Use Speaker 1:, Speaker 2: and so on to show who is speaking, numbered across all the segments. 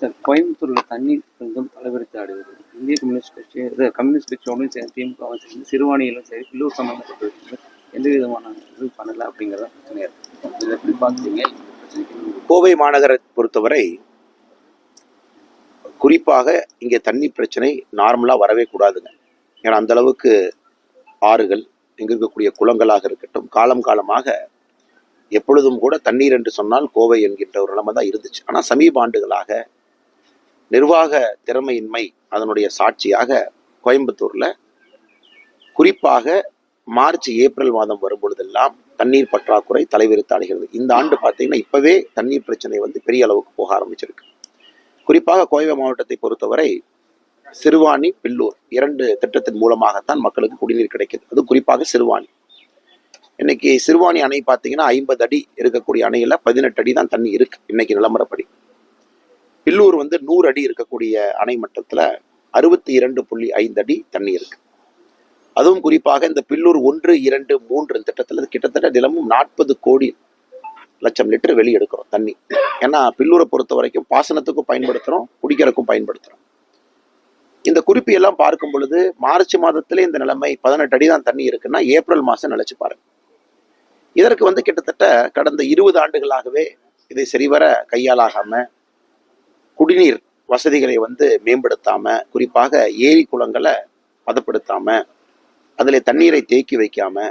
Speaker 1: Sir கோயம்புத்தூரில் தண்ணீர் கொஞ்சம் தலைவிரித்து ஆடுகிறது. இந்திய கம்யூனிஸ்ட் கட்சி இது கம்யூனிஸ்ட் கட்சியோடையும் சரி திமுகவும் சரி சிறுவாணியிலும் சரி உள்ளூர் சம்பந்தப்பட்டு எந்த விதமான இது பண்ணலை அப்படிங்கிறத பிரச்சனையாக இருக்குது இதை எப்படி பார்க்குறீங்க?
Speaker 2: கோவை மாநகரை பொறுத்தவரை குறிப்பாக இங்கே தண்ணி பிரச்சனை நார்மலாக வரவே கூடாதுங்க. ஏன்னா அந்த அளவுக்கு ஆறுகள் இங்கே இருக்கக்கூடிய குளங்களாக இருக்கட்டும் காலம் காலமாக எப்பொழுதும் கூட தண்ணீர் என்று சொன்னால் கோவை என்கின்ற ஒரு நிலைமை தான் இருந்துச்சு. ஆனால் சமீப ஆண்டுகளாக நிர்வாக திறமையின்மை அதனுடைய சாட்சியாக கோயம்புத்தூர்ல குறிப்பாக மார்ச் ஏப்ரல் மாதம் வரும்பொழுதெல்லாம் தண்ணீர் பற்றாக்குறை தலைவிரித்து அடைகிறது. இந்த ஆண்டு பார்த்தீங்கன்னா இப்பவே தண்ணீர் பிரச்சனை வந்து பெரிய அளவுக்கு போக ஆரம்பிச்சிருக்கு. குறிப்பாக கோவை மாவட்டத்தை பொறுத்தவரை சிறுவாணி பில்லூர் இரண்டு திட்டத்தின் மூலமாகத்தான் மக்களுக்கு குடிநீர் கிடைக்குது. அது குறிப்பாக சிறுவாணி. இன்னைக்கு சிறுவாணி அணை பார்த்தீங்கன்னா ஐம்பது அடி இருக்கக்கூடிய அணையில பதினெட்டு அடி தான் தண்ணி இருக்கு. இன்னைக்கு நிலமரப்படி. பில்லூர் வந்து நூறு அடி இருக்கக்கூடிய அணை மட்டத்தில் அறுபத்தி இரண்டு புள்ளி ஐந்து அடி தண்ணி இருக்கு. அதுவும் குறிப்பாக இந்த பில்லூர் ஒன்று இரண்டு மூன்று திட்டத்தில் கிட்டத்தட்ட தினமும் நாற்பது கோடி லட்சம் லிட்டர் வெளியெடுக்கிறோம் தண்ணி. ஏன்னா பில்லூரை பொறுத்த வரைக்கும் பாசனத்துக்கும் பயன்படுத்துகிறோம் குடிக்கிறதுக்கும் பயன்படுத்துகிறோம் இந்த குறிப்பு எல்லாம் பார்க்கும் பொழுது மார்ச் மாதத்திலே இந்த நிலைமை பதினெட்டு அடி தான் தண்ணி இருக்குன்னா ஏப்ரல் மாதம் நினைச்சு பாருங்க. இதற்கு வந்து கிட்டத்தட்ட கடந்த இருபது ஆண்டுகளாகவே இதை சரிவர கையாலாகாமல் குடிநீர் வசதிகளை வந்து மேம்படுத்தாம குறிப்பாக ஏரி குளங்களை பதப்படுத்தாம அதில் தண்ணீரை தேக்கி வைக்காம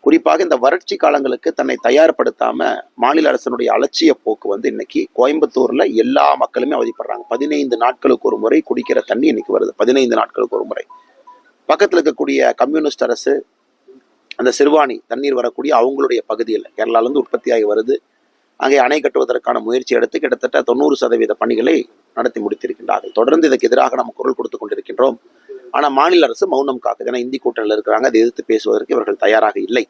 Speaker 2: குறிப்பாக இந்த வறட்சி காலங்களுக்கு தன்னை தயார்படுத்தாம மாநில அரசனுடைய அலட்சிய போக்கு வந்து இன்னைக்கு கோயம்புத்தூர்ல எல்லா மக்களுமே அவதிப்படுறாங்க. பதினைந்து நாட்களுக்கு ஒரு முறை குடிக்கிற தண்ணி இன்னைக்கு வருது. பதினைந்து நாட்களுக்கு ஒரு முறை. பக்கத்தில் இருக்கக்கூடிய கம்யூனிஸ்ட் அரசு அந்த சிறுவாணி தண்ணீர் வரக்கூடிய அவங்களுடைய பகுதியில் கேரளாலேருந்து உற்பத்தியாகி வருது. அங்கே அணை கட்டுவதற்கான முயற்சி எடுத்து கிட்டத்தட்ட தொண்ணூறு சதவீத பணிகளை நடத்தி முடித்திருக்கின்றார்கள். தொடர்ந்து இதற்கு எதிராக நம்ம குரல் கொடுத்து கொண்டிருக்கின்றோம். ஆனால் மாநில அரசு மௌனம் காக்குது. ஏன்னா இந்தி கூட்டணியில் இருக்கிறாங்க. அதை எதிர்த்து பேசுவதற்கு இவர்கள் தயாராக இல்லை.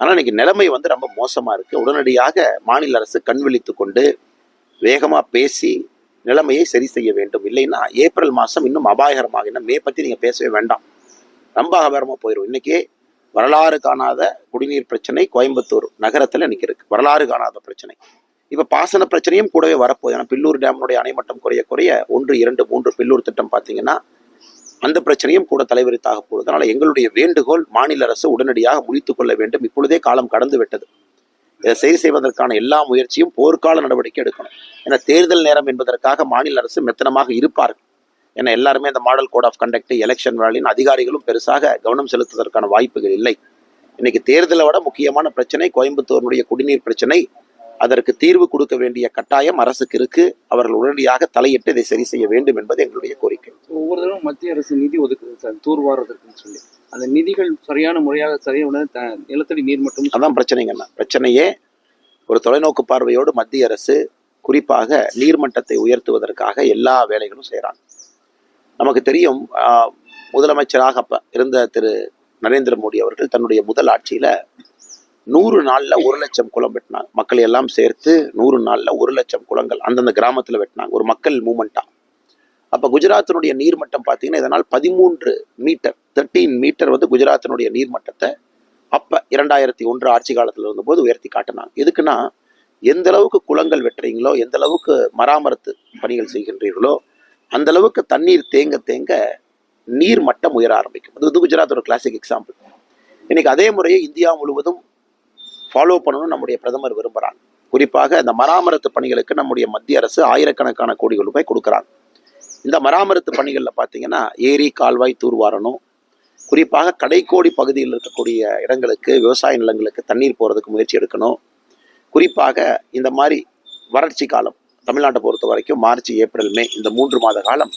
Speaker 2: ஆனால் இன்னைக்கு நிலைமை வந்து ரொம்ப மோசமா இருக்கு. உடனடியாக மாநில அரசு கண் விழித்து கொண்டு வேகமா பேசி நிலைமையை சரி செய்ய வேண்டும். இல்லைன்னா ஏப்ரல் மாசம் இன்னும் அபாயகரமாக இன்னும் மே பத்தி நீங்க பேசவே வேண்டாம். ரொம்ப அபாயகரமா போயிடும் இன்னைக்கே வரலாறு காணாத குடிநீர் பிரச்சனை கோயம்புத்தூர் நகரத்துல இன்னைக்கு இருக்கு வரலாறு காணாத பிரச்சனை. இப்ப பாசன பிரச்சனையும் கூடவே வரப்போகுது. ஏன்னா பில்லூர் டேமுடைய அணைமட்டம் குறைய குறைய ஒன்று இரண்டு மூன்று பில்லூர் திட்டம் பாத்தீங்கன்னா அந்த பிரச்சனையும் கூட தலைவரித்தாக போகுது. அதனால் எங்களுடைய வேண்டுகோள் மாநில அரசு உடனடியாக முடித்து கொள்ள வேண்டும். இப்பொழுதே காலம் கடந்து விட்டது. இதை சரி செய்வதற்கான எல்லா முயற்சியும் போர்க்கால நடவடிக்கை எடுக்கணும். ஏன்னா தேர்தல் நேரம் என்பதற்காக மாநில அரசு மெத்தனமாக இருப்பார்கள். ஏன்னா எல்லாருமே அந்த model code of conduct election வேலையின் அதிகாரிகளும் பெருசாக கவனம் செலுத்துவதற்கான வாய்ப்புகள் இல்லை. இன்னைக்கு தேர்தலை விட முக்கியமான பிரச்சனை கோயம்புத்தூருடைய குடிநீர் பிரச்சனை. அதற்கு தீர்வு கொடுக்க வேண்டிய கட்டாயம் அரசுக்கு இருக்கு. அவர்கள் உடனடியாக தலையிட்டு இதை சரி செய்ய வேண்டும் என்பது எங்களுடைய கோரிக்கை.
Speaker 1: ஒவ்வொரு தடவை மத்திய அரசு நிதி ஒதுக்குது சார் தூர்வாரதற்குன்னு சொல்லி. அந்த நிதிகள் சரியான முறையாக சரியான நிலத்தடி நீர் மட்டும்
Speaker 2: அதான் பிரச்சனைங்கண்ணா பிரச்சனையே ஒரு தொலைநோக்கு பார்வையோடு மத்திய அரசு குறிப்பாக நீர்மட்டத்தை உயர்த்துவதற்காக எல்லா வேலைகளும் செய்கிறாங்க நமக்கு தெரியும் முதலமைச்சராக அப்போ இருந்த திரு நரேந்திர மோடி அவர்கள் தன்னுடைய முதல் ஆட்சியில் நூறு நாளில் ஒரு லட்சம் குளம் வெட்டினாங்க. மக்கள் எல்லாம் சேர்த்து நூறு நாளில் ஒரு லட்சம் குளங்கள் அந்தந்த கிராமத்தில் வெட்டினாங்க. ஒரு மக்கள் மூமெண்ட்டாக அப்போ குஜராத்தினுடைய நீர்மட்டம் பார்த்தீங்கன்னா இதனால் பதிமூன்று மீட்டர் தேர்ட்டீன் மீட்டர் வந்து குஜராத்தினுடைய நீர்மட்டத்தை அப்போ இரண்டாயிரத்தி ஒன்று ஆட்சி காலத்தில் இருந்தபோது உயர்த்தி காட்டினாங்க. எதுக்குன்னா எந்த அளவுக்கு குளங்கள் வெட்டுறீங்களோ எந்த அளவுக்கு மராமரத்து பணிகள் செய்கின்றீர்களோ அந்த அளவுக்கு தண்ணீர் தேங்க தேங்க நீர் மட்டம் உயர ஆரம்பிக்கும். அது வந்து குஜராத் ஒரு கிளாசிக் எக்ஸாம்பிள் இன்னைக்கு அதே முறையை இந்தியா முழுவதும் ஃபாலோ பண்ணணும் நம்முடைய பிரதமர் விரும்புகிறாங்க குறிப்பாக இந்த மராமரத்து பணிகளுக்கு நம்முடைய மத்திய அரசு ஆயிரக்கணக்கான கோடிகள் ரூபாய் கொடுக்குறாங்க இந்த மராமரத்து பணிகளில் பார்த்தீங்கன்னா ஏரி கால்வாய் தூர்வாரணும் குறிப்பாக கடைக்கோடி பகுதியில் இருக்கக்கூடிய இடங்களுக்கு விவசாய நிலங்களுக்கு தண்ணீர் போகிறதுக்கு முயற்சி எடுக்கணும். குறிப்பாக இந்த மாதிரி வறட்சி காலம் தமிழ்நாட்டை பொறுத்த வரைக்கும் மார்ச் ஏப்ரல் மே இந்த மூன்று மாத காலம்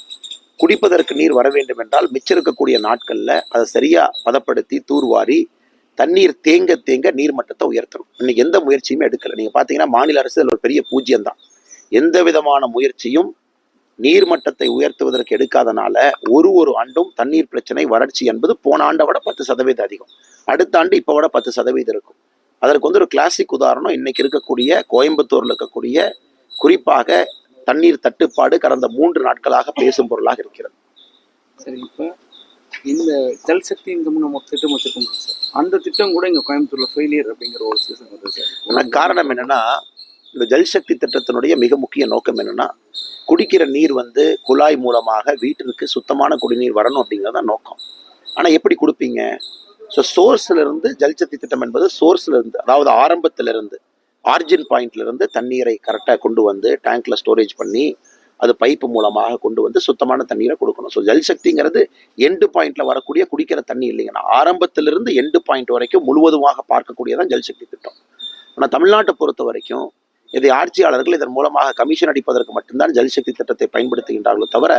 Speaker 2: குடிப்பதற்கு நீர் வர வேண்டும் என்றால் மிச்சம் இருக்கக்கூடிய நாட்களில் அதை சரியா பதப்படுத்தி தூர்வாரி தண்ணீர் தேங்க தேங்க நீர்மட்டத்தை உயர்த்தணும். இன்னைக்கு எந்த முயற்சியுமே எடுக்கல. நீங்க பாத்தீங்கன்னா மாநில அரசு ஒரு பெரிய பூஜ்ஜியம் தான் எந்த விதமான முயற்சியும் நீர்மட்டத்தை உயர்த்துவதற்கு எடுக்காதனால ஒரு ஒரு ஆண்டும் தண்ணீர் பிரச்சனை வறட்சி என்பது போன ஆண்டை விட பத்து சதவீதம் அதிகம். அடுத்த ஆண்டு இப்போ விட பத்து சதவீதம் இருக்கும். அதற்கு வந்து ஒரு கிளாசிக் உதாரணம் இன்னைக்கு இருக்கக்கூடிய கோயம்புத்தூர்ல இருக்கக்கூடிய குறிப்பாக தண்ணீர் தட்டுப்பாடு கடந்த மூன்று நாட்களாக பேசும் பொருளாக இருக்கிறது.
Speaker 1: சரி இப்போ இந்த ஜல் சக்தி இந்த நம்ம திட்டம் வச்சிருக்கோம் சார். அந்த திட்டம் கூட இங்க கோயம்புத்தூர்ல ஃபெயிலியர் அப்படிங்கிற ஒரு சீசன் வருது சார்.
Speaker 2: காரணம் என்னன்னா இந்த ஜல்சக்தி திட்டத்தினுடைய மிக முக்கிய நோக்கம் என்னன்னா குடிக்கிற நீர் வந்து குழாய் மூலமாக வீட்டிற்கு சுத்தமான குடிநீர் வரணும் அப்படிங்கிறது தான் நோக்கம். ஆனால் எப்படி கொடுப்பீங்க? ஸோ சோர்ஸ்ல இருந்து ஜல்சக்தி திட்டம் என்பது சோர்ஸ்ல இருந்து அதாவது ஆரம்பத்துல இருந்து ஆர்ஜின் பாயிண்ட்லேருந்து தண்ணீரை கரெக்டாக கொண்டு வந்து டேங்க்ல ஸ்டோரேஜ் பண்ணி அது பைப்பு மூலமாக கொண்டு வந்து சுத்தமான தண்ணீரை கொடுக்கணும். ஸோ ஜல்சக்திங்கிறது எண்டு பாயிண்ட்ல வரக்கூடிய குடிக்கிற தண்ணி இல்லைங்கன்னா ஆரம்பத்திலிருந்து எண்டு பாயிண்ட் வரைக்கும் முழுவதுமாக பார்க்கக்கூடியதான் ஜல்சக்தி திட்டம். ஆனால் தமிழ்நாட்டை பொறுத்த வரைக்கும் இதை ஆட்சியாளர்கள் இதன் மூலமாக கமிஷன் அடிப்பதற்கு மட்டும்தான் ஜல்சக்தி திட்டத்தை பயன்படுத்துகின்றார்களோ தவிர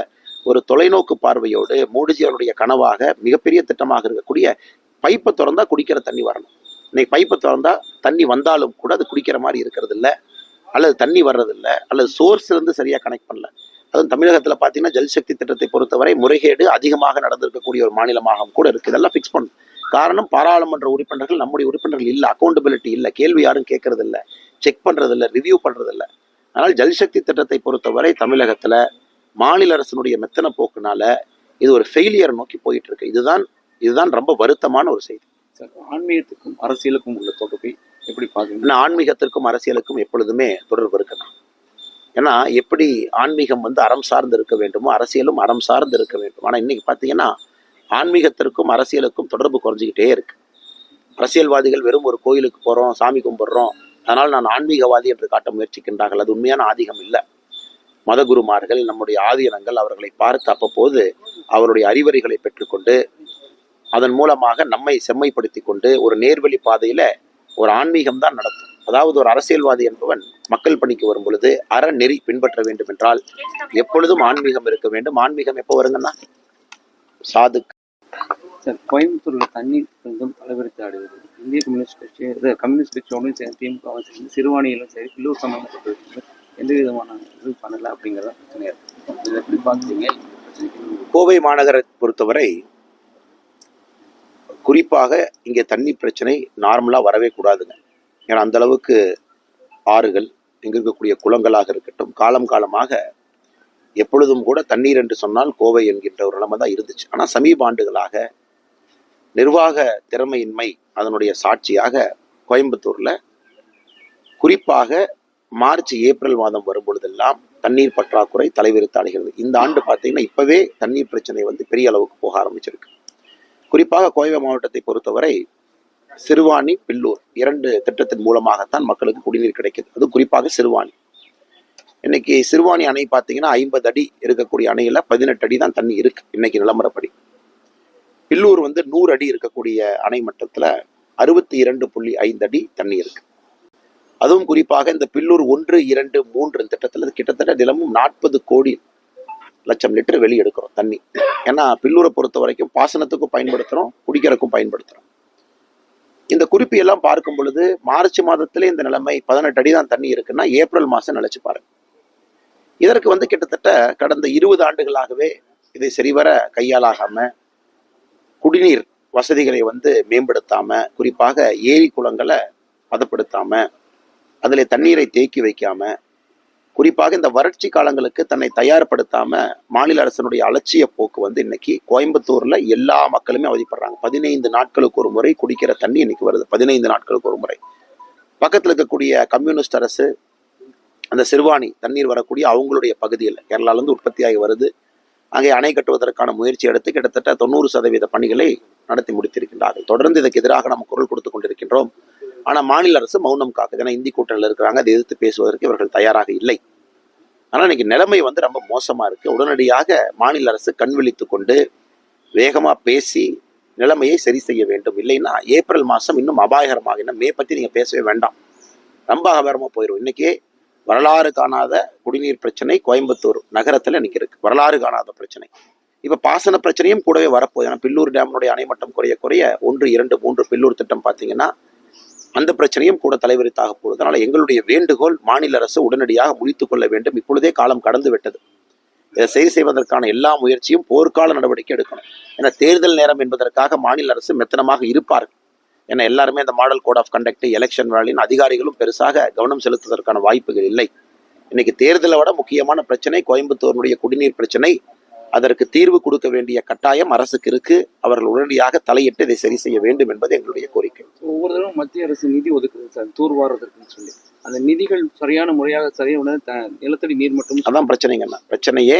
Speaker 2: ஒரு தொலைநோக்கு பார்வையோடு மோடிஜி அவருடைய கனவாக மிகப்பெரிய திட்டமாக இருக்கக்கூடிய பைப்பை திறந்தா குடிக்கிற தண்ணி வரணும். இன்னைக்கு பைப்பை திறந்தால் தண்ணி வந்தாலும் கூட அது குடிக்கிற மாதிரி இருக்கிறது இல்லை அல்லது தண்ணி வர்றது அல்லது சோர்ஸ்லேருந்து சரியாக கனெக்ட் பண்ணல. அதுவும் தமிழகத்தில் பார்த்தீங்கன்னா ஜல்சக்தி திட்டத்தை பொறுத்தவரை முறைகேடு அதிகமாக நடந்திருக்கக்கூடிய ஒரு மாநிலமாக கூட இருக்குது இதெல்லாம் ஃபிக்ஸ் பண்ணும் காரணம் பாராளுமன்ற உறுப்பினர்கள் நம்முடைய உறுப்பினர்கள் இல்லை. அக்கௌண்டபிலிட்டி இல்லை. கேள்வி யாரும் கேட்கறது இல்லை செக் பண்ணுறதில்ல ரிவ்யூ பண்ணுறதில்ல அதனால் ஜல்சக்தி திட்டத்தை பொறுத்தவரை தமிழகத்தில் மாநில அரசினுடைய மெத்தன போக்குனால இது ஒரு ஃபெயிலியர் நோக்கி போயிட்டு இருக்கு. இதுதான் இதுதான் ரொம்ப வருத்தமான ஒரு செய்தி.
Speaker 1: சார் ஆன்மீகத்துக்கும் அரசியலுக்கும் உள்ள தொடர்பை எப்படி பார்க்குறீங்க
Speaker 2: ஆன்மீகத்திற்கும் அரசியலுக்கும் எப்பொழுதுமே தொடர்பு இருக்கணும். ஏன்னா எப்படி ஆன்மீகம் வந்து அறம் சார்ந்து இருக்க வேண்டுமோ அரசியலும் அறம் சார்ந்து இருக்க வேண்டும். ஆனால் இன்னைக்கு பாத்தீங்கன்னா ஆன்மீகத்திற்கும் அரசியலுக்கும் தொடர்பு குறைஞ்சிக்கிட்டே இருக்கு. அரசியல்வாதிகள் வெறும் ஒரு கோயிலுக்கு போறோம் சாமி கும்பிடுறோம். அதனால் நான் ஆன்மீகவாதி என்று காட்ட முயற்சிக்கின்றார்கள். அது உண்மையான ஆதிகம் இல்லை. மதகுருமார்கள் நம்முடைய ஆதீனங்கள் அவர்களை பார்த்து அப்பப்போது அவருடைய அறிவுரைகளை பெற்றுக்கொண்டு அதன் மூலமாக நம்மை செம்மைப்படுத்தி கொண்டு ஒரு நேர்வழி பாதையில ஒரு ஆன்மீகம் தான் நடத்தும். அதாவது ஒரு அரசியல்வாதி என்பவன் மக்கள் பணிக்கு வரும் பொழுது அறநெறி பின்பற்ற வேண்டும் என்றால் எப்பொழுதும் ஆன்மீகம் இருக்க வேண்டும். ஆன்மீகம் எப்போ வருங்கன்னா? சாது
Speaker 1: கோயம்புத்தூர்ல தண்ணீர் கொஞ்சம் தலைவரித்து ஆடுகிறது இந்திய கம்யூனிஸ்ட் கட்சி கம்யூனிஸ்ட் கட்சியோடும் சரி திமுகவும் சரி சிறுவாணியிலும் சரி சம்பந்தப்பட்ட விஷயங்கள் எந்த விதமான இது பண்ணல அப்படிங்கிறத பிரச்சனையா இருக்கு. இதை எப்படி பார்க்குறீங்க?
Speaker 2: கோவை மாநகரை பொறுத்தவரை குறிப்பாக இங்கே தண்ணி பிரச்சனை நார்மலாக வரவே கூடாதுங்க. ஏன்னா அந்த அளவுக்கு ஆறுகள் இங்கே இருக்கக்கூடிய குளங்களாக இருக்கட்டும் காலம் காலமாக எப்பொழுதும் கூட தண்ணீர் என்று சொன்னால் கோவை என்கின்ற ஒரு நிலைமை தான் இருந்துச்சு. ஆனால் சமீப ஆண்டுகளாக நிர்வாக திறமையின்மை அதனுடைய சாட்சியாக கோயம்புத்தூரில் குறிப்பாக மார்ச் ஏப்ரல் மாதம் வரும்பொழுதெல்லாம் தண்ணீர் பற்றாக்குறை தலைவிரித்தாடுகிறது இந்த ஆண்டு பார்த்தீங்கன்னா இப்போவே தண்ணீர் பிரச்சனை வந்து பெரிய அளவுக்கு போக ஆரம்பிச்சிருக்கு. குறிப்பாக கோவை மாவட்டத்தை பொறுத்தவரை சிறுவாணி பில்லூர் இரண்டு திட்டத்தின் மூலமாகத்தான் மக்களுக்கு குடிநீர் கிடைக்குது. அது குறிப்பாக சிறுவாணி. இன்னைக்கு சிறுவாணி அணை பார்த்தீங்கன்னா ஐம்பது அடி இருக்கக்கூடிய அணையில் பதினெட்டு அடி தான் தண்ணி இருக்கு இன்னைக்கு நிலமரப்படி பில்லூர் வந்து நூறு அடி இருக்கக்கூடிய அணை மட்டத்தில் அறுபத்தி இரண்டு புள்ளி ஐந்து அடி தண்ணி இருக்கு. அதுவும் குறிப்பாக இந்த பில்லூர் ஒன்று இரண்டு மூன்று திட்டத்தில் கிட்டத்தட்ட தினமும் நாற்பது கோடி லட்சம் லிட்டர் வெளியெடுக்கிறோம் தண்ணி. ஏன்னா பில்லூரை பொறுத்த வரைக்கும் பாசனத்துக்கும் பயன்படுத்துகிறோம் குடிக்கிறதுக்கும் பயன்படுத்துகிறோம் இந்த குறிப்பு எல்லாம் பார்க்கும் பொழுது மார்ச் மாதத்திலே இந்த நிலைமை பதினெட்டு அடி தான் தண்ணி இருக்குன்னா ஏப்ரல் மாதம் நினைச்சு பாருங்க. இதற்கு வந்து கிட்டத்தட்ட கடந்த இருபது ஆண்டுகளாகவே இதை சரிவர கையாளாகாம குடிநீர் வசதிகளை வந்து மேம்படுத்தாம குறிப்பாக ஏரி குளங்களை பதப்படுத்தாம அதில் தண்ணீரை தேக்கி வைக்காம குறிப்பாக இந்த வறட்சி காலங்களுக்கு தன்னை தயார்படுத்தாம மாநில அரசனுடைய அலட்சிய போக்கு வந்து இன்னைக்கு கோயம்புத்தூர்ல எல்லா மக்களுமே அவதிப்படுறாங்க. பதினைந்து நாட்களுக்கு ஒரு முறை குடிக்கிற தண்ணி இன்னைக்கு வருது. பதினைந்து நாட்களுக்கு ஒரு முறை. பக்கத்துல இருக்கக்கூடிய கம்யூனிஸ்ட் அரசு அந்த சிறுவாணி தண்ணீர் வரக்கூடிய அவங்களுடைய பகுதியில் கேரளாலேருந்து உற்பத்தியாகி வருது. அங்கே அணை கட்டுவதற்கான முயற்சி எடுத்து கிட்டத்தட்ட தொண்ணூறு சதவீத பணிகளை நடத்தி முடித்திருக்கின்றார்கள். தொடர்ந்து இதற்கு எதிராக நாம் குரல் கொடுத்து கொண்டிருக்கின்றோம். ஆனா மாநில அரசு மௌனம் காக்குது. ஏன்னா இந்தி கூட்டணியில் இருக்கிறாங்க அதை எதிர்த்து பேசுவதற்கு இவர்கள் தயாராக இல்லை. ஆனா இன்னைக்கு நிலைமை வந்து ரொம்ப மோசமா இருக்கு. உடனடியாக மாநில அரசு கண் விழித்து கொண்டு வேகமா பேசி நிலைமையை சரி செய்ய வேண்டும். இல்லைன்னா ஏப்ரல் மாதம் இன்னும் அபாயகரமாக இன்னும் மே பத்தி நீங்க பேசவே வேண்டாம். ரொம்ப அபாயகரமா போயிடும் இன்னைக்கே வரலாறு காணாத குடிநீர் பிரச்சனை கோயம்புத்தூர் நகரத்துல இன்னைக்கு இருக்கு வரலாறு காணாத பிரச்சனை. இப்போ பாசன பிரச்சனையும் கூடவே வரப்போகுது. ஏன்னா பில்லூர் டேமுடைய அணைமட்டம் குறைய குறைய ஒன்று இரண்டு மூன்று பில்லூர் திட்டம் பார்த்தீங்கன்னா அந்த பிரச்சனையும் கூட தலைவரித்தாக போகுது அதனால் எங்களுடைய வேண்டுகோள் மாநில அரசு உடனடியாக முடித்துக் கொள்ள வேண்டும். இப்பொழுதே காலம் கடந்து விட்டது. இதை சரி செய்வதற்கான எல்லா முயற்சியும் போர்க்கால நடவடிக்கை எடுக்கணும். ஏன்னா தேர்தல் நேரம் என்பதற்காக மாநில அரசு மெத்தனமாக இருப்பார்கள். ஏன்னா எல்லாருமே இந்த model code of conduct election வேலையின் அதிகாரிகளும் பெருசாக கவனம் செலுத்துவதற்கான வாய்ப்புகள் இல்லை. இன்னைக்கு தேர்தலை விட முக்கியமான பிரச்சனை கோயம்புத்தூரினுடைய குடிநீர் பிரச்சனை அதற்கு தீர்வு கொடுக்க வேண்டிய கட்டாயம் அரசுக்கு இருக்கு. அவர்கள் உடனடியாக தலையிட்டு இதை சரி செய்ய வேண்டும் என்பது எங்களுடைய கோரிக்கை.
Speaker 1: ஒவ்வொரு தடவை மத்திய அரசு நிதி ஒதுக்குது சார் தூர்வாரதற்குன்னு சொல்லி. அந்த நிதிகள் சரியான முறையாக சரியான நிலத்தடி நீர் மட்டும்
Speaker 2: அதான் பிரச்சனைங்கண்ணா பிரச்சனையே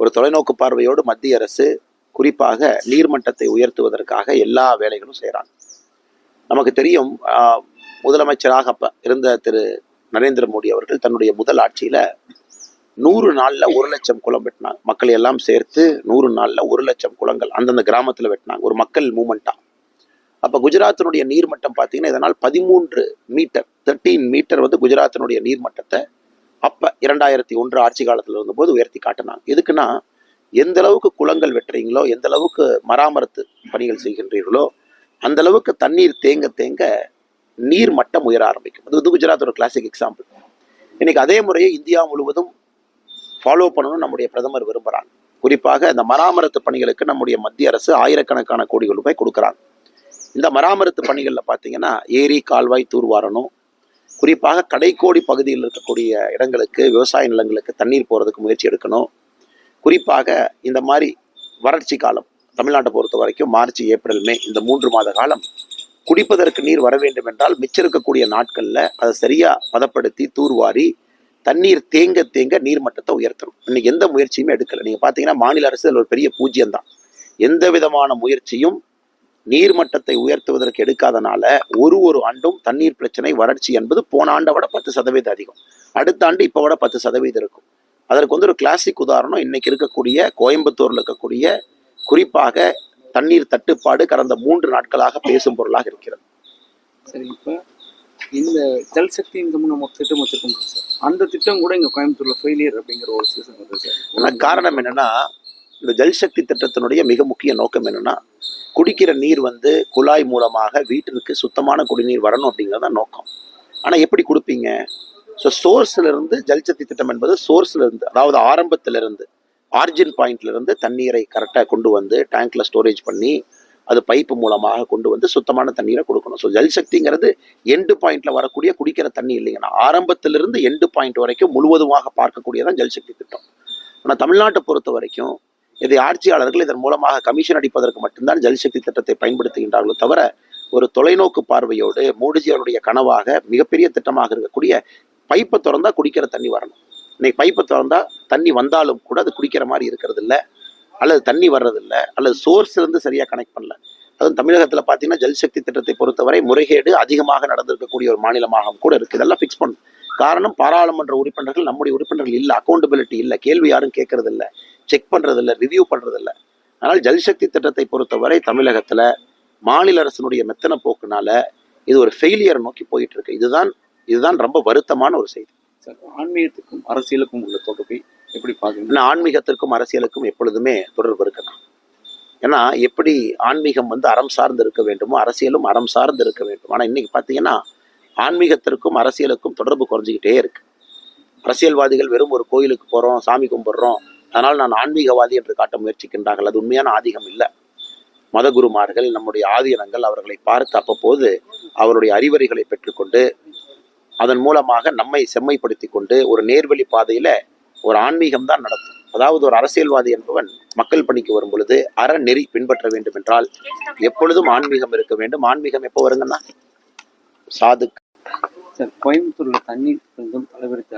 Speaker 2: ஒரு தொலைநோக்கு பார்வையோடு மத்திய அரசு குறிப்பாக நீர்மட்டத்தை உயர்த்துவதற்காக எல்லா வேலைகளும் செய்கிறாங்க நமக்கு தெரியும் முதலமைச்சராக அப்ப இருந்த திரு நரேந்திர மோடி அவர்கள் தன்னுடைய முதல் ஆட்சியில நூறு நாளில் ஒரு லட்சம் குளம் வெட்டினாங்க. மக்கள் எல்லாம் சேர்த்து நூறு நாளில் ஒரு லட்சம் குளங்கள் அந்தந்த கிராமத்தில் வெட்டினாங்க. ஒரு மக்கள் மூமெண்ட்டாக அப்போ குஜராத்தினுடைய நீர்மட்டம் பார்த்தீங்கன்னா இதனால் பதிமூன்று மீட்டர் தேர்ட்டீன் மீட்டர் வந்து குஜராத்தினுடைய நீர்மட்டத்தை அப்போ இரண்டாயிரத்தி ஒன்று ஆட்சி காலத்தில் இருந்தபோது உயர்த்தி காட்டினாங்க. எதுக்குன்னா எந்த அளவுக்கு குளங்கள் வெட்டுறீங்களோ எந்த அளவுக்கு மராமரத்து பணிகள் செய்கின்றீர்களோ அந்த அளவுக்கு தண்ணீர் தேங்க தேங்க நீர் மட்டம் உயர ஆரம்பிக்கும். அது வந்து குஜராத் ஒரு கிளாசிக் எக்ஸாம்பிள் இன்னைக்கு அதே முறையை இந்தியா முழுவதும் ஃபாலோ பண்ணணும்னு நம்முடைய பிரதமர் விரும்புறாங்க. குறிப்பாக இந்த மராமரத்து பணிகளுக்கு நம்முடைய மத்திய அரசு ஆயிரக்கணக்கான கோடிகள் ரூபாய் கொடுக்குறாங்க. இந்த மராமரத்து பணிகளில் பார்த்தீங்கன்னா ஏரி கால்வாய் தூர்வாரணும் குறிப்பாக கடைக்கோடி பகுதியில் இருக்கக்கூடிய இடங்களுக்கு விவசாய நிலங்களுக்கு தண்ணீர் போகிறதுக்கு முயற்சி எடுக்கணும். குறிப்பாக இந்த மாதிரி வறட்சி காலம் தமிழ்நாட்டை பொறுத்த வரைக்கும் மார்ச் ஏப்ரல் மே இந்த மூன்று மாத காலம் குடிப்பதற்கு நீர் வர வேண்டும் என்றால் மிச்சம் இருக்கக்கூடிய நாட்களில் அதை சரியாக பதப்படுத்தி தூர்வாரி தண்ணீர் தேங்க தேங்க நீர்மட்டத்தை உயர்த்தணும். இன்னைக்கு எந்த முயற்சியுமே எடுக்கல. நீங்கள் பார்த்தீங்கன்னா மாநில அரசு ஒரு பெரிய பூஜ்யம் தான் எந்த விதமான முயற்சியும் நீர்மட்டத்தை உயர்த்துவதற்கு எடுக்காதனால ஒரு ஒரு ஆண்டும் தண்ணீர் பிரச்சனை வறட்சி என்பது போன ஆண்டை விட பத்து சதவீதம் அதிகம். அடுத்த ஆண்டு இப்போ விட பத்து சதவீதம் இருக்கும். அதற்கு வந்து ஒரு கிளாசிக் உதாரணம் இன்னைக்கு இருக்கக்கூடிய கோயம்புத்தூர்ல இருக்கக்கூடிய குறிப்பாக தண்ணீர் தட்டுப்பாடு கடந்த மூன்று நாட்களாக பேசும் பொருளாக இருக்கிறது.
Speaker 1: சரி இப்போ இந்த ஜல்சக்தி இந்த நம்ம திட்டம் வச்சிருக்கோம் சார். அந்த திட்டம் கூட இங்க கோயம்புத்தூர்ல ஃபெயிலியர் அப்படிங்கிற ஒரு சீசன் வருது
Speaker 2: காரணம் என்னன்னா இந்த ஜல்சக்தி திட்டத்தினுடைய மிக முக்கிய நோக்கம் என்னன்னா குடிக்கிற நீர் வந்து குழாய் மூலமாக வீட்டிற்கு சுத்தமான குடிநீர் வரணும் அப்படிங்கிறது தான் நோக்கம். ஆனா எப்படி கொடுப்பீங்க? ஸோ சோர்ஸ்ல இருந்து ஜல்சக்தி திட்டம் என்பது சோர்ஸ்ல இருந்து அதாவது ஆரம்பத்துல இருந்து ஆர்ஜின் பாயிண்ட்ல இருந்து தண்ணீரை கரெக்டாக கொண்டு வந்து டேங்க்ல ஸ்டோரேஜ் பண்ணி அது பைப்பு மூலமாக கொண்டு வந்து சுத்தமான தண்ணீரை கொடுக்கணும். ஸோ ஜல்சக்திங்கிறது எண்டு பாயிண்ட்ல வரக்கூடிய குடிக்கிற தண்ணி இல்லைங்கன்னா ஆரம்பத்திலிருந்து எண்டு பாயிண்ட் வரைக்கும் முழுவதுமாக பார்க்கக்கூடியதான் ஜல்சக்தி திட்டம். ஆனால் தமிழ்நாட்டை பொறுத்த வரைக்கும் இதை ஆட்சியாளர்கள் இதன் மூலமாக கமிஷன் அடிப்பதற்கு மட்டும்தான் ஜல்சக்தி திட்டத்தை பயன்படுத்துகின்றார்களோ தவிர ஒரு தொலைநோக்கு பார்வையோடு மோடிஜி அவருடைய கனவாக மிகப்பெரிய திட்டமாக இருக்கக்கூடிய பைப்பை திறந்தா குடிக்கிற தண்ணி வரணும். இன்னைக்கு பைப்பை திறந்தா தண்ணி வந்தாலும் கூட அது குடிக்கிற மாதிரி இருக்கிறது இல்லை அல்லது தண்ணி வர்றதில்லை அல்லது சோர்ஸ் இருந்து சரியாக கனெக்ட் பண்ணல. அதுவும் தமிழகத்தில் பார்த்தீங்கன்னா ஜல்சக்தி திட்டத்தை பொறுத்தவரை முறைகேடு அதிகமாக நடந்திருக்கக்கூடிய ஒரு மாநிலமாக கூட இருக்குது இதெல்லாம் ஃபிக்ஸ் பண்ணும் காரணம் பாராளுமன்ற உறுப்பினர்கள் நம்முடைய உறுப்பினர்கள் இல்லை அக்கௌண்டபிலிட்டி இல்லை. கேள்வி யாரும் கேட்கறது இல்லை செக் பண்ணுறது இல்லை ரிவ்யூ பண்ணுறது இல்லை அதனால் ஜல்சக்தி திட்டத்தை பொறுத்தவரை தமிழகத்தில் மாநில அரசினுடைய மெத்தன போக்குனால இது ஒரு ஃபெயிலியர் நோக்கி போயிட்டு இருக்கு. இதுதான் இதுதான் ரொம்ப வருத்தமான ஒரு செய்தி.
Speaker 1: சார் ஆன்மீகத்துக்கும் அரசியலுக்கும் உள்ள தொடர்பை எப்படி
Speaker 2: பார்க்கணும்? ஆன்மீகத்திற்கும் அரசியலுக்கும் எப்பொழுதுமே தொடர்பு இருக்கணும். ஏன்னா எப்படி ஆன்மீகம் வந்து அறம் சார்ந்து இருக்க வேண்டுமோ அரசியலும் அறம் சார்ந்து இருக்க வேண்டும். ஆனால் இன்னைக்கு பார்த்தீங்கன்னா ஆன்மீகத்திற்கும் அரசியலுக்கும் தொடர்பு குறைஞ்சிக்கிட்டே இருக்கு. அரசியல்வாதிகள் வெறும் ஒரு கோயிலுக்கு போகிறோம் சாமி கும்பிட்றோம். அதனால் நான் ஆன்மீகவாதி என்று காட்ட முயற்சிக்கின்றார்கள். அது உண்மையான ஆதிகம் இல்லை. மதகுருமார்கள் நம்முடைய ஆதீனங்கள் அவர்களை பார்த்து அப்பப்போது அவருடைய அறிவுரைகளை பெற்றுக்கொண்டு அதன் மூலமாக நம்மை செம்மைப்படுத்தி கொண்டு ஒரு நேர்வழி பாதையில ஒரு ஆன்மீகம் தான் நடக்கும். அதாவது ஒரு அரசியல்வாதி என்பவன் மக்கள் பணிக்கு வரும் பொழுது அறநெறி பின்பற்ற வேண்டும் என்றால் எப்பொழுதும் ஆன்மீகம் இருக்க வேண்டும். ஆன்மீகம் எப்போ வருங்கன்னா? சாதுக்கு
Speaker 1: சார் கோயம்புத்தூர்ல தண்ணீர் கொஞ்சம் தலைவரித்து